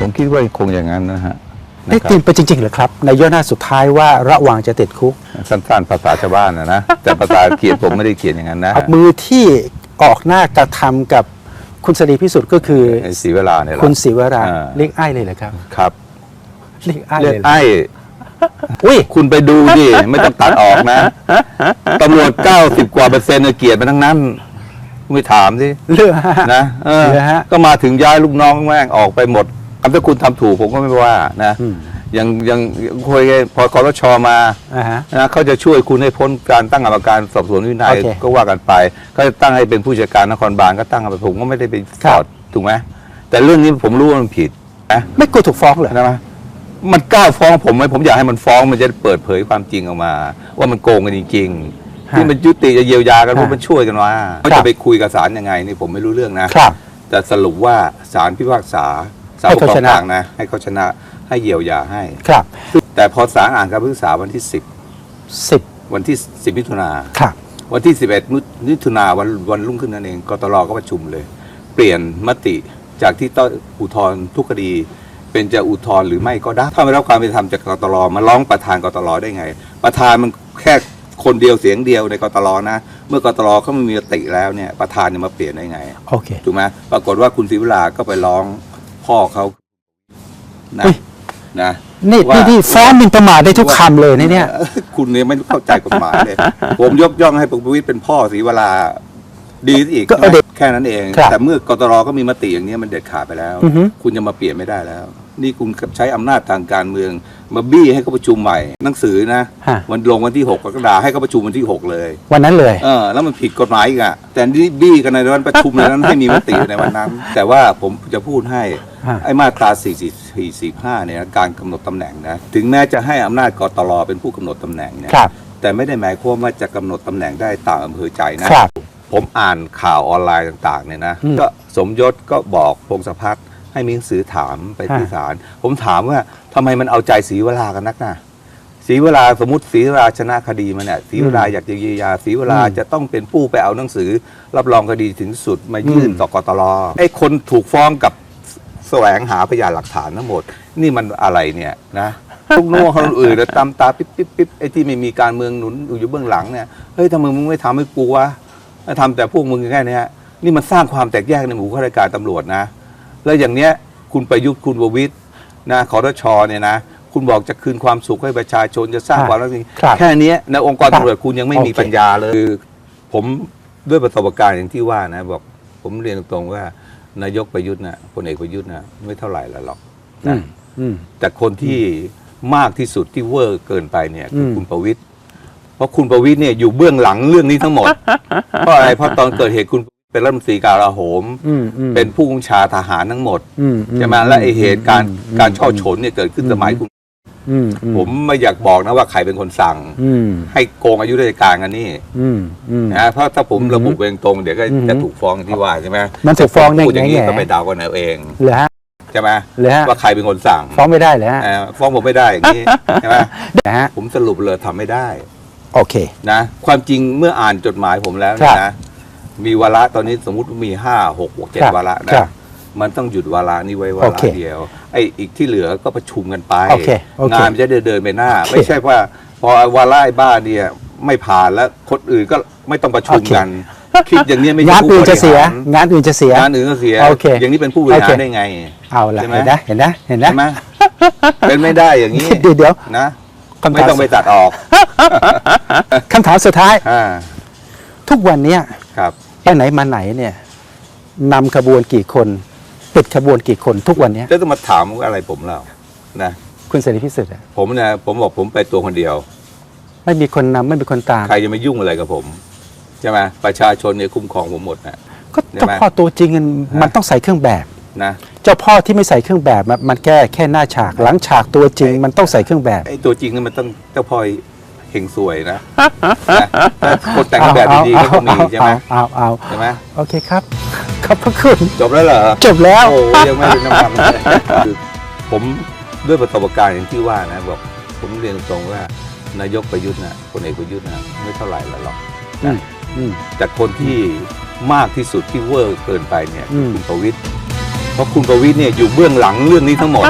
ผมคิดว่าคงอย่างนั้นนะฮะได้นะครับตีมไปจริงๆเหรือครับในย่อหน้าสุดท้ายว่าระหว่างจะติดคุก สั้นๆภาษาชาวบ้านนะนะ แต่ภาษาเขียนผมไม่ได้เขียนอย่างนั้นนะมือที่ออกหน้ากระทำกับคุณเสรีพิสุทธิ์ก็คือไอ้ศรีเวลาเนี่ยแหละคุณศิวราอ่าเรียกไอ้ายเลยเหรอครับครับเรียกไอ้ายเรีเลยยกเหรอไอ้อุ้ยคุณไปดูดิไม่ต้องตัดออกนะตำรวจ90กว่าเปอร์เซ็นต์เนี่ยเกลียดมันทั้งนั้นคุณไปถามสิเลือฮะนะเออเหรอฮะก็มาถึงย้ายลูกน้องแม่งออกไปหมด ถ้าคุณทำถูกผมก็ไม่ว่านะอืมยังยังคุยพอคอรชมาอ่าฮะนะเขาจะช่วยคุณให้พ้นการตั้งกรรมการสอบสวนวินัยโอเคก็ว่ากันไปเขาจะตั้งให้เป็นผู้จัดการนครบาลก็ตั้งกันไปผมก็ไม่ได้ไปครัสอบดถูกไหมแต่เรื่องนี้ผมรู้ว่ามันผิดนะไม่กลัวถูกฟ้องเหรอใช่ไหมมันกล้าฟ้องผมไหมผมอยากให้มันฟ้องมันจะเปิดเผยความจริงออกมา ว่ามันโกงกันจริงๆฮะที่มันยุติจะเยียวยากันฮะว่ามันช่วยกันว่าเขาจะไปคุยกับศาลยังไงนี่ผมไม่รู้เรื่องนะครับแต่สรุปว่าศาลพิพากษา ศาลให้ปกเขาครองชนะ กลางนะ ให้เขาชนะให้เยียวยาให้ ครับแต่พอศาลอ่านคำพิพากษาวันที่ สิบ10 วันที่ 10 มิถุนา ครับ วันที่ 11มิถุนาวันวันรุ่งขึ้นนั่นเองกตลก็ประชุมเลย เปลี่ยนมติจากที่ต้องอุทธรณ์ทุกคดี เป็นจะอุทธรณ์หรือไม่ก็ได้ ถ้าไม่รับความเป็นธรรมจากกตลมาร้องประธานกตลได้ไง ประธานมันแค่คนเดียวเสียงเดียวในกตลนะ เมื่อกตลเขาไม่มีมติแล้วเนี่ยประธานจะมาเปลี่ยนได้ไง โอเค ถูกไหมปรากฏว่าคุณศิวราก็ไปร้อง พ่อเขานะเฮ้ยนะนี่ว่า นี่นี่ฟ้องหมินประมาทได้ทุกคำเลยนะเนี่ย ออคุณเนี่ยไม่เข้าใจกฎหมายเลย ผมยกย่องให้ประวิตรเป็นพ่อศรีวราดีอีกก็เอาเด็ก แค่นั้นเอง ครับแต่เมื่อกตรก็มีมติอย่างนี้มันเด็ดขาดไปแล้ว อือฮึ คุณจะมาเปลี่ยนไม่ได้แล้ว นี่คุณใช้อำนาจทางการเมือง มาบี้ให้เขาประชุมใหม่ หนังสือนะ ฮะวันลงวันที่ 6กรกฎาคมให้เขาประชุมวันที่ 6 เลย วันนั้นเลย เออแล้วมันผิดกฎหมายอีกอะแต่นี่บี้กันในวันประชุมในนั้นให้มีมติในวันนั้น แต่ว่าผมจะพูดให้ ฮะ ไอ้มาตรา44 45เนี่ยนะการกำหนดตำแหน่งนะ ถึงแม้จะให้อำนาจกตลเป็นผู้กำหนดตำแหน่งเนี่ย ครับ แต่ไม่ได้หมายความว่าจะกำหนดตำแหน่งได้ตามอำเภอใจนะครับ ผมอ่านข่าวออนไลน์ต่างๆเนี่ยนะอืมก็สมยศก็บอกพงศพัฒน์ให้มีหนังสือถามไปที่ฮะศาลผมถามว่าทำไมมันเอาใจศรีเวลากันนักนะศรีเวลาสมมติศรีเวลาชนะคดีมันเนี่ยศรีเวลาอยากจะเยียวยาศรีเวลาอืมจะต้องเป็นผู้ไปเอาหนังสือ รับรองคดีถึงสุดมายื่นอืมต่อกตลไอ้คนถูกฟ้องกับแสวงหาพยานหลักฐานทั้งหมด นี่มันอะไรเนี่ยนะทุกโน้คนอื่นแล้วตามตาปิ๊บปิ๊บปิ๊บไอ้ที่ไม่มีการเมืองหนุนอยู่เบื้องหลังเนี่ยเฮ้ยทำไมมึงไม่ทำให้กูวะ มาทำแต่พวกมึงแค่เนี้ยนี่มันสร้างความแตกแยกในหมู่ข้าราชการตำรวจนะ แล้วอย่างเนี้ยคุณประยุทธ์คุณประวิตยนะคอรชเนี่ยนะ คุณบอกจะคืนความสุขให้ประชาชนจะสร้างครับความรักจริงครับแค่เนี้ยในองค์กรครับตำรวจคุณยังไม่มีโอเคปัญญาเลยคือผมด้วยประสบการณ์อย่างที่ว่านะบอกผมเรียนตรงๆว่านายกประยุทธ์นะพลเอกประยุทธ์นะไม่เท่าไหร่ละหรอกอืนะมอืมแต่คนที่มากที่สุดที่เวอร์เกินไปเนี่ยคืออมคุณประวิตย เพราะคุณประวิตยเนี่ยอยู่เบื้องหลังเรื่องนี้ทั้งหมด เพราะอะไรเพราะตอนเกิดเหตุคุณเป็นรัฐมนตรีกลาโหม อืมอืมเป็นผู้บัญชาทหารทั้งหมดอือืใช่ไหมและไอเหตุการณ์อืมการช่อฉนเนี่ยเกิดขึ้นอืมสมัยคุณ อืมอืผมไม่อยากบอกนะว่าใครเป็นคนสั่ง อืมให้โกงอายุราชการกันนี่อืมอืม นะเพราะถ้าผมอืมระบุเองตรงเดี๋ยวก็อืมจะถูกฟ้องที่ว่าใช่ไหมมันถูกฟ้องในพูดอย่างนี้แง่ก็ไปเดากันเอาเองเหรอฮะใช่ไหมเหรอฮะว่าใครเป็นคนสั่งฟ้องไม่ได้เหรอฮะเอ่อฟ้องผมไม่ได้อย่างนี้ใช่ไหมนะฮะผมสรุปเลยทำไม่ได้ โอเค นะความจริงเมื่ออ่านจดหมายผมแล้วครัเนี่ยบนะมีวาระตอนนี้สมมติมีห้าหกเจ็ดครับวาระครันะบมันต้องหยุดวาระนี้ไว้วาโอระเคเดียวไอ้อีกที่เหลือก็ประชุมกันไปโอเคโอเคงานมันจะเดินเดินไปหน้าโอเคไม่ใช่ว่า พอวาระไอ้บ้าเนี่ยไม่ผ่านแล้วคนอื่นก็ไม่ต้องประชุมโอเค กัน คิดอย่างนี้ไม่ใช่งานผู้อื่นบจะริเสีย หารงานอื่นจะเสีย งานอื่นก็เสียโอเคอย่างนี้เป็นผู้บริหาโอรเคได้ไง เอาละใช่ไหม เห็นนะเห็นนะเห็นนะ ใช่ไหมเป็นไม่ได้อย่างนี้ เดี๋ยวเดี๋ยวนะ คำไม่ถามต้องไปตัดออกคำถามสุดท้าย อ่าทุกวันเนี้ยครับ ไปไหนมาไหนเนี่ยนำขบวนกี่คนปิดขบวนกี่คนทุกวันเนี้ยแล้วต้องมาถามว่าอะไรผมเรานะ คุณเสรีพิสุทธิ์อะผมเนี่ยผมบอกผมไปตัวคนเดียว ไม่มีคนนำไม่มีคนตาม ใครจะมายุ่งอะไรกับผมใช่ไหมประชาชนเนี่ยคุ้มครองผมหมดนะ ก็ใช่เจ้าไหมพ่อตัวจริงมันฮะมันต้องใส่เครื่องแบบ นะเจ้าพ่อที่ไม่ใส่เครื่องแบบมันมันแค่แค่หน้าฉากหลังฉากตัวจริง มันต้องใส่เครื่องแบบ ไอ้ตัวจริงนี่มันต้องเจ้าพ่อเฮงสวยนะนะคนแต่งแบบดีๆก็ต้องมีใช่ไหมเอาเอาใช่ไหมโอเคครับ ขอบพระคุณ จบแล้วเหรอจบแล้ว โอ้ยังไม่เป็นน้ำมันเลยคือผมด้วยประสบการณ์อย่างที่ว่านะบอกผมเรียนตรงๆว่านายกประยุทธ์นะพลเอกประยุทธ์นะไม่เท่าไหร่ละหรอกอืนะมอืม แต่คนที่มากที่สุดที่เวอร์เกินไปเนี่ยคือมคุณประวิตย เพราะคุณประวิทย์เนี่ยอยู่เบื้องหลังเรื่องนี้ทั้งหมด